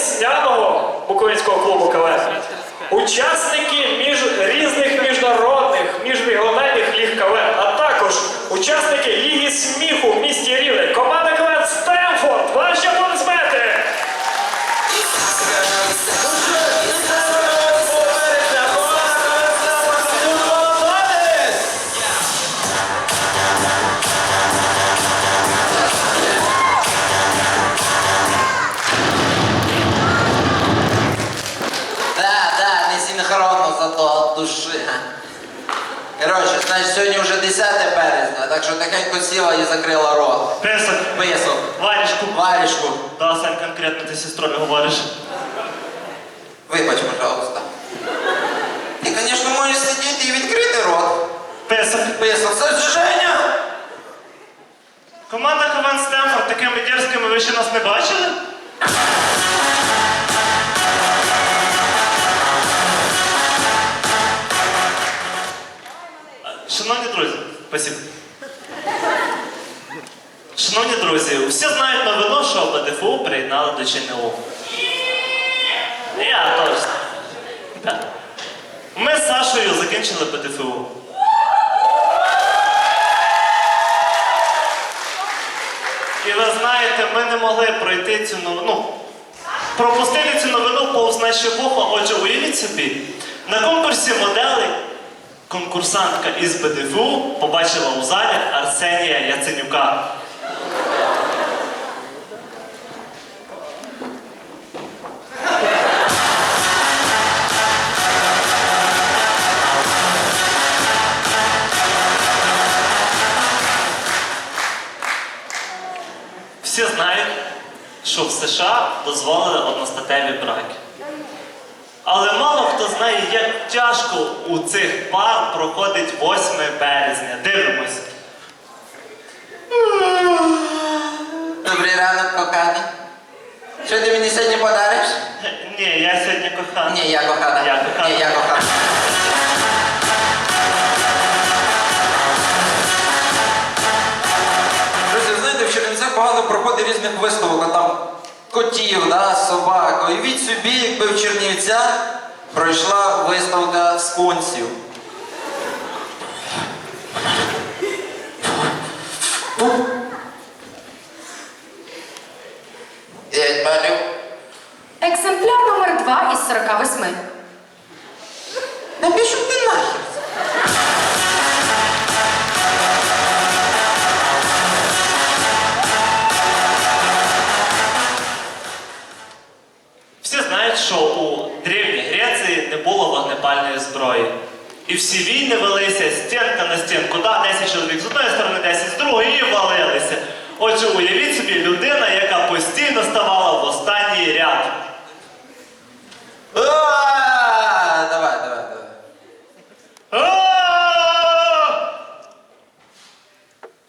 весняного Буковинського клубу КВН. Учасники між різних міжнародних, міжрегіональних ліг КВН, а також учасники Ліги сміху в місті Рівне. Души. Коротше, значить, сьогодні вже 10 березня, так що тихенько сіла і закрила рот. Песок, Писок, варежку. варішку, Да, Сань, конкретно ти сестрою говориш. вибач, пожалуйста. Ти, звісно, можеш сидіти і відкрити рот. Песок. Писок, це Женя. Команда КВН Стемфорд такими дерзкими ви ще нас не бачили? Спасибо. Шановні друзі, всі знають новину, що БДФУ приєднали до ЧНУ. Я точно. Ми з Сашою закінчили БДФУ. І ви знаєте, ми не могли пройти цю новину. Ну, пропустити цю новину повз наші вуха. Отже, уявіть собі, на конкурсі моделей конкурсантка із БДФУ побачила у залі Арсенія Яценюка. Всі знають, що в США дозволили одностатеві браки. Але мало хто знає, як тяжко у цих пар проходить 8 березня. Дивимось. Добрий ранок, коханий. Що ти мені сьогодні подариш? Ні, я сьогодні кохана. Ні, я кохана. Я кохана. Ні, я кохана. Друзі, знаєте, в Чернівцях багато проходить різних виставок, а там котів, да, собак. Уявіть собі, якби в Чернівцях пройшла виставка скунсів. П'ять Всі знають, що у Древній Греції не було вогнепальної зброї. І всі війни велися стінка на стінку, да, 10 чоловік з одної сторони, 10 з другої і валилися. Отже, уявіть собі людина, яка постійно ставала в останній ряд. Давай, давай, давай.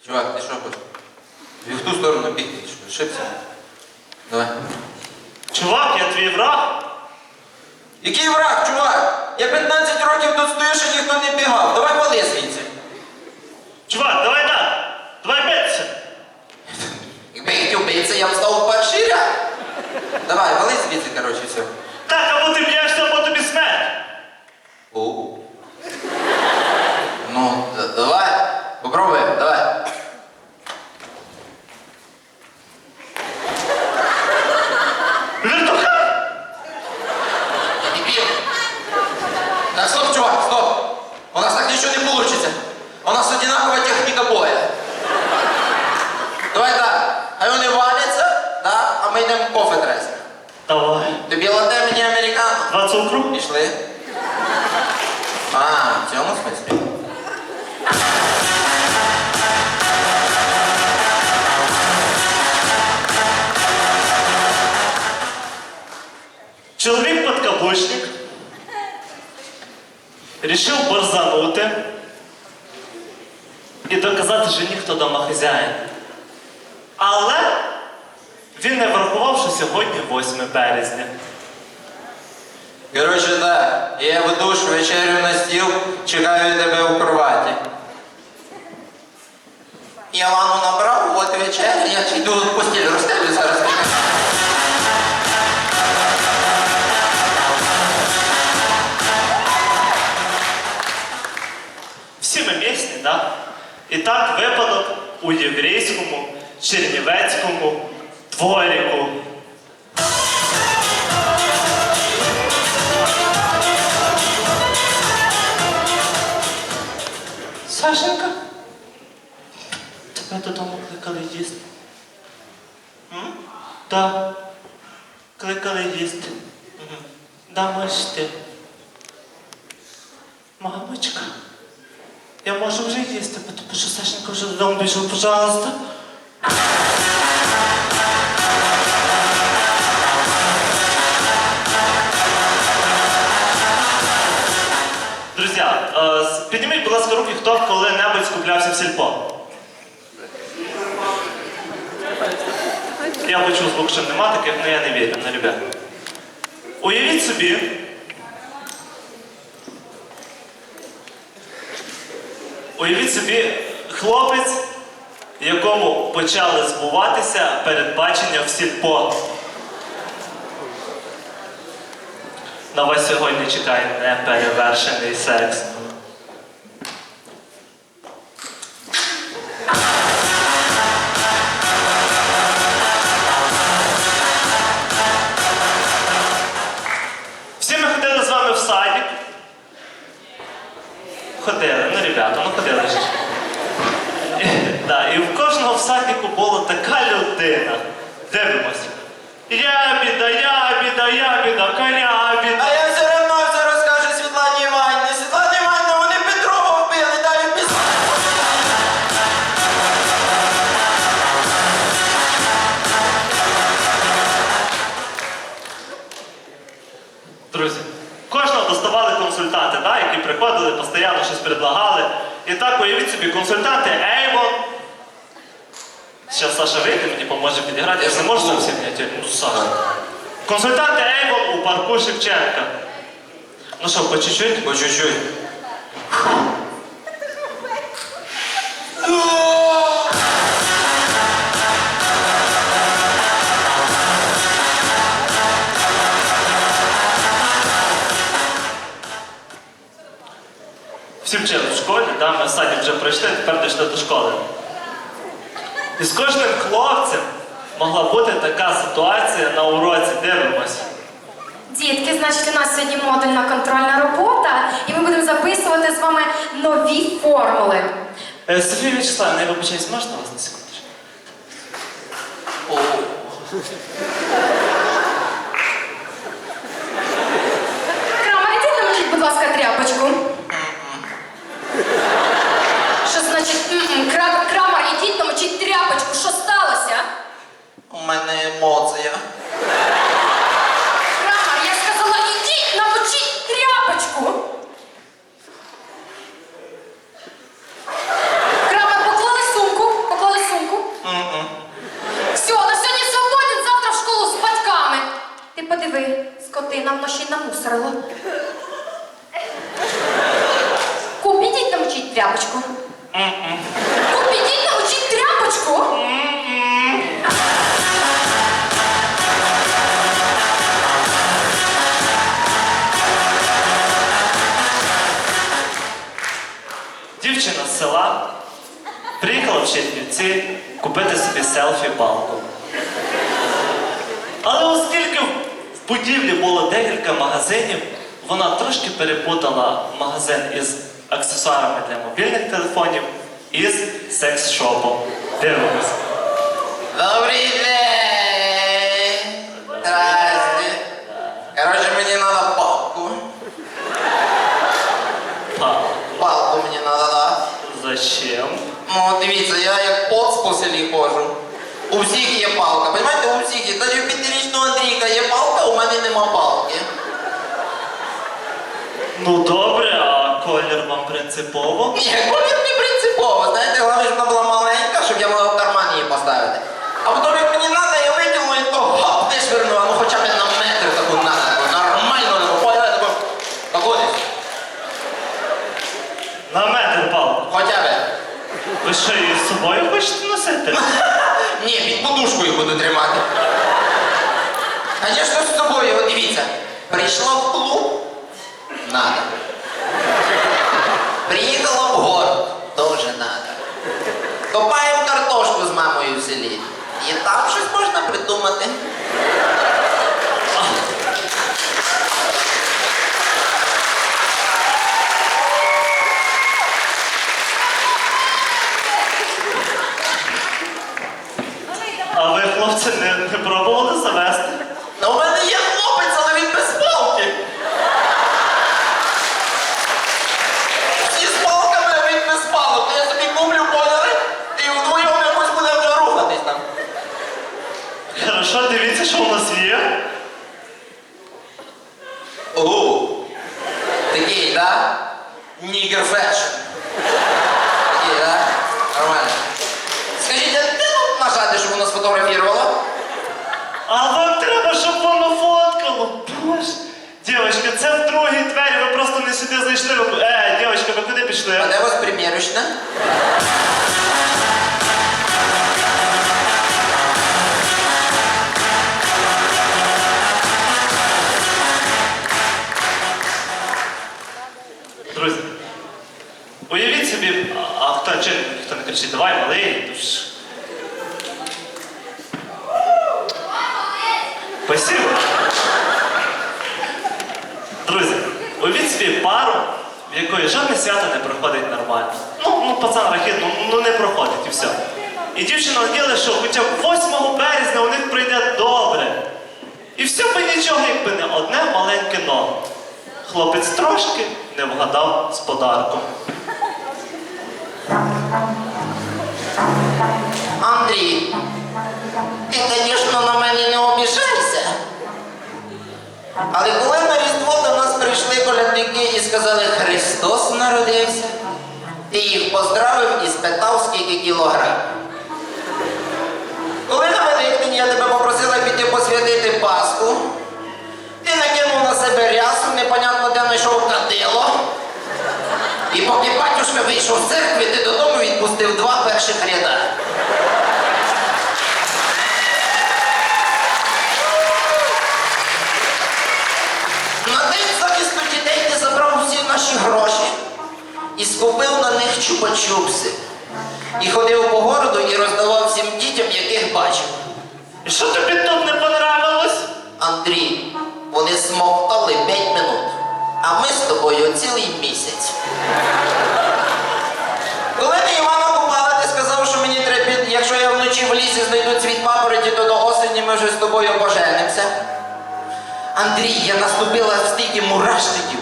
Чувак, ти що хочеш? В ту сторону бігти, шипся? Давай. Чувак, я твій враг. Який враг, чувак? Я 15 років тут стою, ще ніхто не бігав. Давай вали звідси. Чувак, давай так. Давай битися. Якби я хотів битися, я б став у перший ряд. Давай, вали звідси, коротше, все. Так, або ти б'єшся, або тобі смерть. О. Ну, давай. Попробуємо, давай. Чоловік подкаблучник рішив борзанути і доказати жені, хто дома хазяїн. Але він не врахував, що сьогодні 8 березня. Коротше, так, я в душ, вечерю на стіл, чекаю тебе у кроваті. Я ванну набрав, от вечеря, я йду в постіль розстелю зараз. У єврейському чернівецькому дворіку. Сашенька, тебе додому кликали їсти. Да. Кликали їсти. Мгм. Да, можеш ти. Мамочка, я можу вже їсти, тому що Сашенька вже додому пішов, пожалуйста. Друзі, е, підніміть, будь ласка, руки, хто коли-небудь скуплявся в сільпо. Я почув звук, що нема таких, але я не вірю, не ребят. Уявіть собі. Уявіть собі хлопець, якому почали збуватися передбачення в сільпо. На вас сьогодні чекає неперевершений секс. Всі ми ходили з вами в садик. Ходили, ну, ребята, ну ходили ж. І, да, і в кожного в садику була людина. Дивимось. Ябіда, ябіда, ябіда, корябіда. А я все одно все розкажу Світлані Іванівні. Світлана Іванівна, вони Петрова вбили, дай пісню. Друзі, кожного доставали консультанти, да, які приходили, постійно щось предлагали. І так уявіть собі, консультанти Avon. Зараз Саша вийде, мені поможе підіграти. Я ж не можу всі міняти. Ну, Саша. Консультанти Avon у парку Шевченка. Ну що, по чуть-чуть? По чуть-чуть. Всі вчили в школі, да, ми в саді вже пройшли, тепер дійшли до школи. І з кожним хлопцем могла бути така ситуація на уроці. Дивимось. Дітки, значить, у нас сьогодні модульна контрольна робота, і ми будемо записувати з вами нові формули. Е, Софія Вячеславівна, я вибачаюсь, можна вас на секундочку? О, Крама, ідіть наможіть, будь ласка, тряпочку. Що значить, м-м, Кра- крама, ідіть намочіть тряпочку, що сталося? у мене емоція. Крама, я сказала, ідіть намочіть тряпочку. Крама, поклали сумку, поклали сумку. Все, на сьогодні свободен, завтра в школу з батьками. Ти подиви, скотина вночі намусорила. Куп, ідіть намочіть тряпочку. Куп, ідіть намочіть тряпочку. Дівчина з села приїхала в Чернівці купити собі селфі-палку. Але оскільки в будівлі було декілька магазинів, вона трошки перепутала магазин із аксесуарами для мобільних телефонів із секс-шопом. Дивимось. Добрий день! Здрасте. Короче, мені надо палку. Па, Палку мені надо, да. зачем? Ну, дивіться, я як поц по селі ходжу. У всіх є палка. Понимаєте, у всіх є. Навіть нема палки. Ну добре, а колір вам принципово? Ні, колір не принципово. Знаєте, головне, щоб вона була маленька, щоб я могла в карман її поставити. А потім, як мені треба, я витягну і то хоп, не швирнула, ну хоча б на метр таку надо, таку нормально, таку, поняла, таку, десь, На метр палку. хоча б. Ви що її з собою хочете носити? Ні, під подушкою буду тримати. Звісно, з тобою, от дивіться, прийшла в клуб, надо. Приїхала в город, тоже надо. Копаємо картошку. з мамою в селі. І там щось можна придумати. 52 двері, ви просто не сюди зайшли. Ви- Е, дівчинка, ви куди пішли? А де у вас примірочна? Друзі, уявіть собі, а, хто чи хто не кричить, давай малий. Спасибо. Друзі, уявіть собі пару, в якої жодне свято не проходить нормально. Ну, ну пацан рахіт, ну, ну не проходить і все. І дівчина наділа, що хоча б 8 березня у них прийде добре. І все би нічого, якби не одне маленьке но. Хлопець трошки не вгадав з подарком. Андрій, ти, звісно, на мене не обіжайся. Але сказали Христос народився, ти їх поздравив і спитав, скільки кілограм. Коли на Великдень я тебе попросила піти посвятити Пасху, ти накинув на себе рясу, непонятно де знайшов кадило. І поки батюшка вийшов з церкви, ти додому відпустив два перших ряда. Наші гроші і скупив на них чупа-чупси. І ходив по городу і роздавав всім дітям, яких бачив. І що тобі тут не понравилось? Андрій, вони смоктали 5 минут, а ми з тобою цілий місяць. Коли ти Івана купала, ти сказав, що мені треба, якщо я вночі в лісі знайду цвіт папороті, то до осені ми вже з тобою поженимося. Андрій, я наступила в стільки мурашників,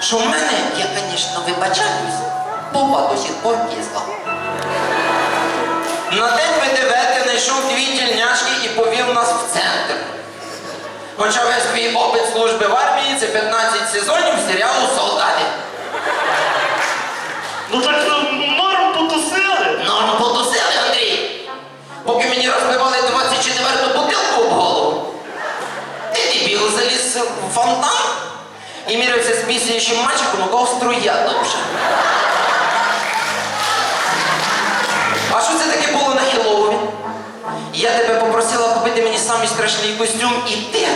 що в мене, я, звісно, вибачаюсь, попа до сих пор кисла. На день ти знайшов дві тільняшки і повів нас в центр. Хоча весь твій опит служби в армії це 15 сезонів серіалу Солдати. Ну так ну, норм потусили. Норм потусили, Андрій. Поки мені розбивали 24-ту бутилку об голову. Ти дебіл заліз в фонтан і мірився з пісяючим мальчиком, у кого струя довша. А що це таке було на Хеллоуін? Я тебе попросила купити мені самий страшний костюм, і ти,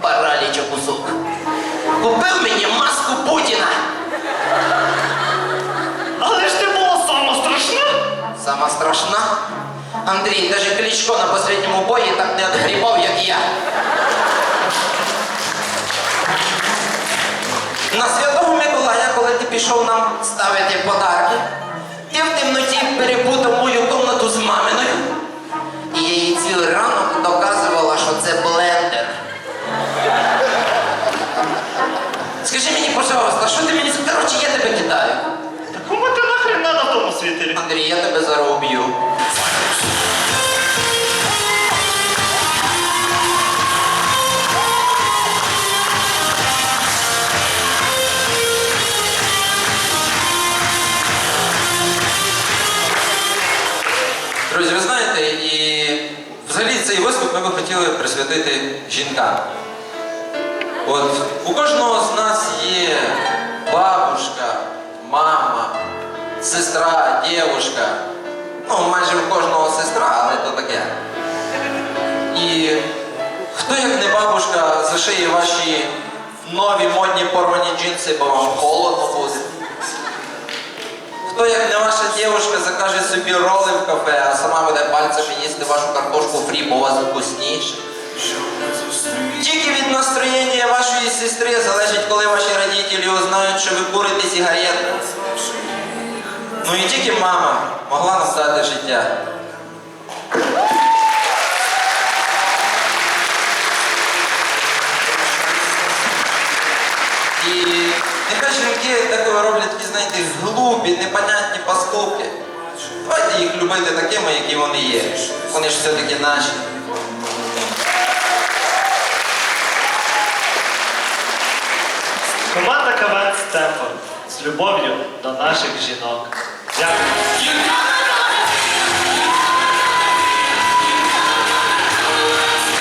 параліча кусок, купив мені маску Путіна. Але ж ти була сама страшна. Сама страшна. Андрій, даже Кличко на последньому бої так не отгрібав, як я. На Святого Миколая, коли ти пішов нам ставити подарки, ти в темноті перепутав мою комнату з маминою. І я їй цілий ранок доказувала, що це блендер. Скажи мені, пожалуйста, що ти мені... Короче, я тебе кидаю. Та кому ти нахрен надо в тому світі? Андрій, я тебе зараз уб'ю. Присвятити жінкам. От у кожного з нас є бабушка, мама, сестра, дівушка. Ну, майже у кожного сестра, але то таке. І хто як не бабушка зашиє ваші нові модні порвані джинси, бо вам холодно буде. То як не ваша дівчинка закаже собі роли в кафе, а сама буде пальцями їсти вашу картошку фрі, бо у вас вкусніше. Тільки від настроєння вашої сестри залежить, коли ваші родителі узнають, що ви курите сигарети. Ну і тільки мама могла нам дати життя. І нехай жінки деколи роблять знаєте, глупі, непонятні поступки. Давайте їх любити такими, які вони є. Вони ж все-таки наші. Команда КВН Стемфорд з любов'ю до наших жінок. Дякую.